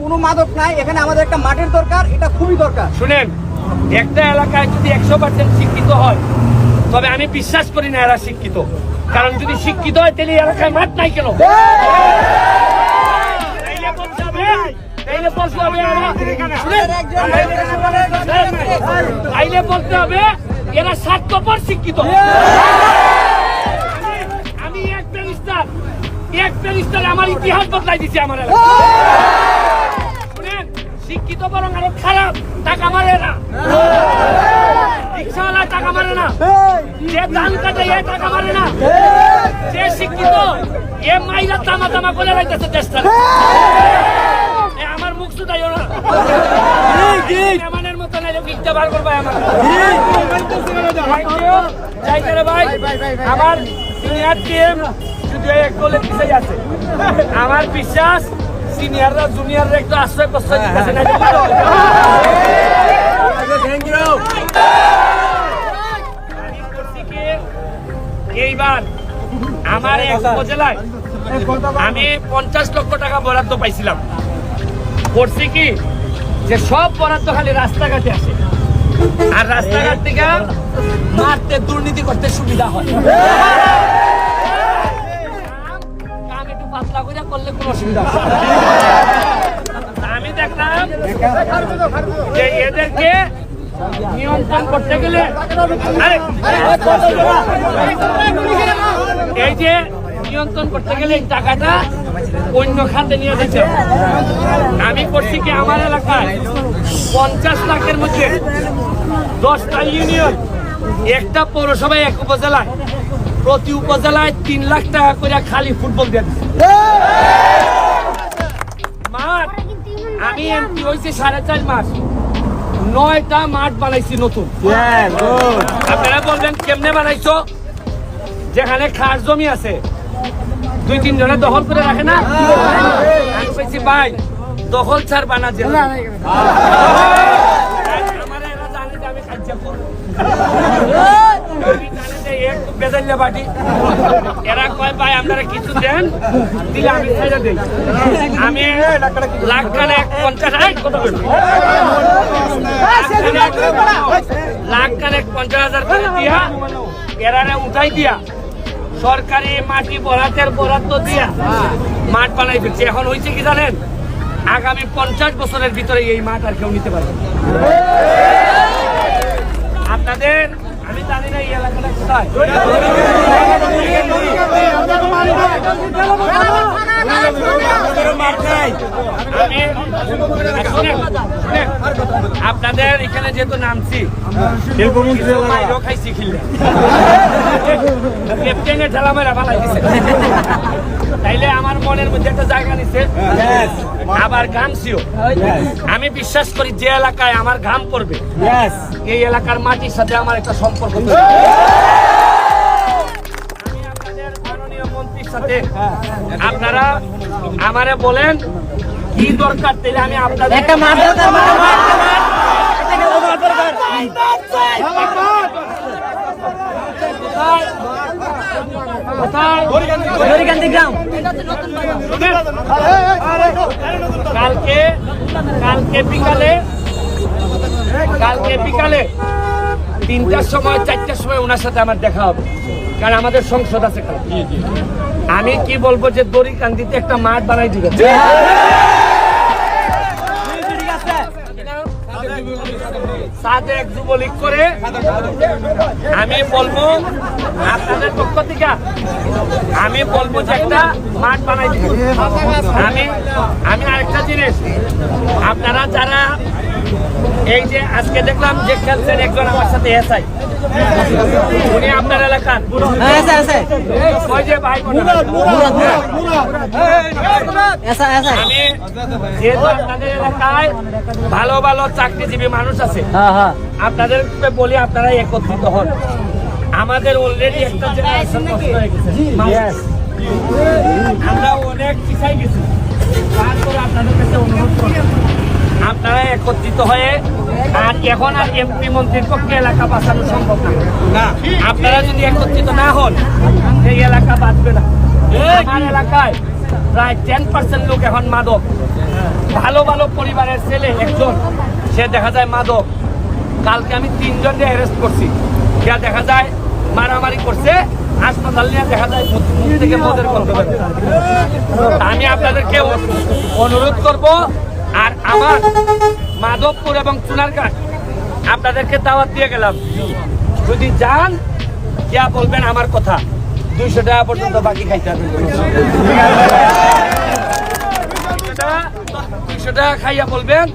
কোনো মাদক নাই, এখানে আমাদের একটা দরকার, এটা খুবই দরকার। শুনেন, একটা এলাকায় যদি একশো পার্সেন্ট শিক্ষিত হয়, তবে আমি বিশ্বাস করি না এরা শিক্ষিত। কারণ যদি শিক্ষিত হয়, তাহলে এলাকায় মাঠ নাই কেন? তাইলে বলতে হবে এরা স্বার্থপর শিক্ষিত। এক ব্যারিস্টার আমার ইতিহাস বদলাই দিছে আমার শুনেন, শিক্ষিত বরং আরও খারাপ, টাকা মারে না। রিক্সাওয়ালা টাকা মারে না। যে ধান কাটে, এ টাকা মারে না। যে শিক্ষিত, এ মাইরা তামা তামা করে রাখতেছে দেশটা আমার মুখ শুধাইও না। এমানের মতো নাইলে ভিক্ষা বার করবে আমার। রে ভাই। আমার সিনিয়র টিম এক আছে। আমার বিশ্বাস সিনিয়ররা জুনিয়ররা একটু আশ্রয় প্রশ্রয় দিতেছে না আমি করছি এইবার আমার এক উপজেলায় আমি পঞ্চাশ লক্ষ টাকা বরাদ্দ পাইছিলাম। করছি কি? যে সব বরাদ্দ খালি রাস্তাঘাটে আসে। আর রাস্তাঘাট থেকে মারতে দুর্নীতি করতে সুবিধা হয়। করে করলে কোনো অসুবিধা আমি দেখলাম এদেরকে নিয়ন্ত্রণ করতে গেলে এই যে নিয়ন্ত্রণ করতে গেলে টাকাটা অন্য খাতে নিয়ে যেতে আমি করছি কি আমার এলাকায় পঞ্চাশ লাখের মধ্যে দশটা ইউনিয়ন, একটা পৌরসভায়, এক উপজেলায়। প্রতি উপজেলায় তিন লাখ টাকা করে খালি ফুটবল দিয়ে দিচ্ছে। মাঠ আমি এমপি হয়েছি সাড়ে চার মাস। নয়টা মাঠ বানাইছি নতুন। আপনারা বলবেন কেমনে বানাইছো? যেখানে খাস জমি আছে। দুই তিন জনে দখল করে রাখে না? আমি ভাই দখল ছাড় বানা যে এক বেজাল্লা বাটি। এরা কয় ভাই আপনারা কিছু দেন? দিলে আমি ছেড়ে দিই। আমি লাখ খানেক পঞ্চাশ এই, কত? লাখ খানেক পঞ্চাশ হাজার করে দিয়া এরারে উঠাই দিয়া সরকারি মাটি বরাতের বরাদ্দ দিয়া মাঠ বানাই ফেলছে। এখন হয়েছে কি জানেন? আগামী পঞ্চাশ বছরের ভিতরে এই মাঠ আর কেউ নিতে পারবে আপনাদের আমি জানি না এই এলাকাটা কোথায়। আপনাদের যেহেতু নামছি কিছু মাইরও খাইছি খিল্লে। ক্যাপ্টেনে ঠেলা মেরা ফালাই দিছে। তাইলে আমার মনের মধ্যে একটা জায়গা নিছে। আবার ঘামছিও আমি বিশ্বাস করি যে এলাকায় আমার ঘাম পড়বে। এই এলাকার মাটির সাথে আমার একটা সম্পর্ক আমি আপনাদের মাননীয় মন্ত্রীর সাথে আপনারা আমারে বলেন কি দরকার তাইলে আমি আপনাদের একটা কালকে কালকে বিকালে কালকে বিকালে তিনটার সময়, চারটার সময় ওনার সাথে আমার দেখা হবে কারণ আমাদের সংসদ আছে। আমি কি বলব যে দড়িকান্দিতে একটা মাঠ বানাই দিবেন সাথে এক যুবলীগ করে আমি বলব আপনাদের পক্ষ থেকে, আমি বলব যে একটা মাঠ বানাই আমি আমি আরেকটা জিনিস, আপনারা যারা এই যে আজকে দেখলাম যে খেলছেন একজন আমার সাথে এসআই। উনি আপনার এলাকার। ওই যে ভাই আমি যেহেতু আপনাদের এলাকায় ভালো ভালো চাকরিজীবী মানুষ আছে আপনাদেরকে বলি আপনারা একত্রিত হন। আমাদের অলরেডি একটা জেনারেশন নষ্ট হয়ে গেছে। আমরা অনেক পিছাই গেছি। তারপরে আপনাদের কাছে অনুরোধ করব। আপনারা একত্রিত হয়ে আর এখন আর এমপি মন্ত্রীর পক্ষে এলাকা বাঁচানো সম্ভব না। আপনারা যদি একত্রিত না হন এই এলাকা বাঁচবে না। আমার এলাকায় প্রায় টেন পার্সেন্ট লোক এখন মাদক। ভালো ভালো পরিবারের ছেলে একজন সে দেখা যায় মাদক। কালকে আমি তিনজনকে অ্যারেস্ট করছি। যা দেখা যায় মারামারি করছে হাসপাতাল নিয়ে দেখা যায় থেকে মদের হয়। আমি আপনাদেরকে অনুরোধ করব আর আমার মাধবপুর এবং চুনারঘাট আপনাদেরকে দাওয়াত দিয়ে গেলাম। যদি যান যা বলবেন আমার কথা। দুইশো টাকা পর্যন্ত বাকি খাইতে হবে। দুইশো টাকা দুইশো টাকা খাইয়া বলবেন।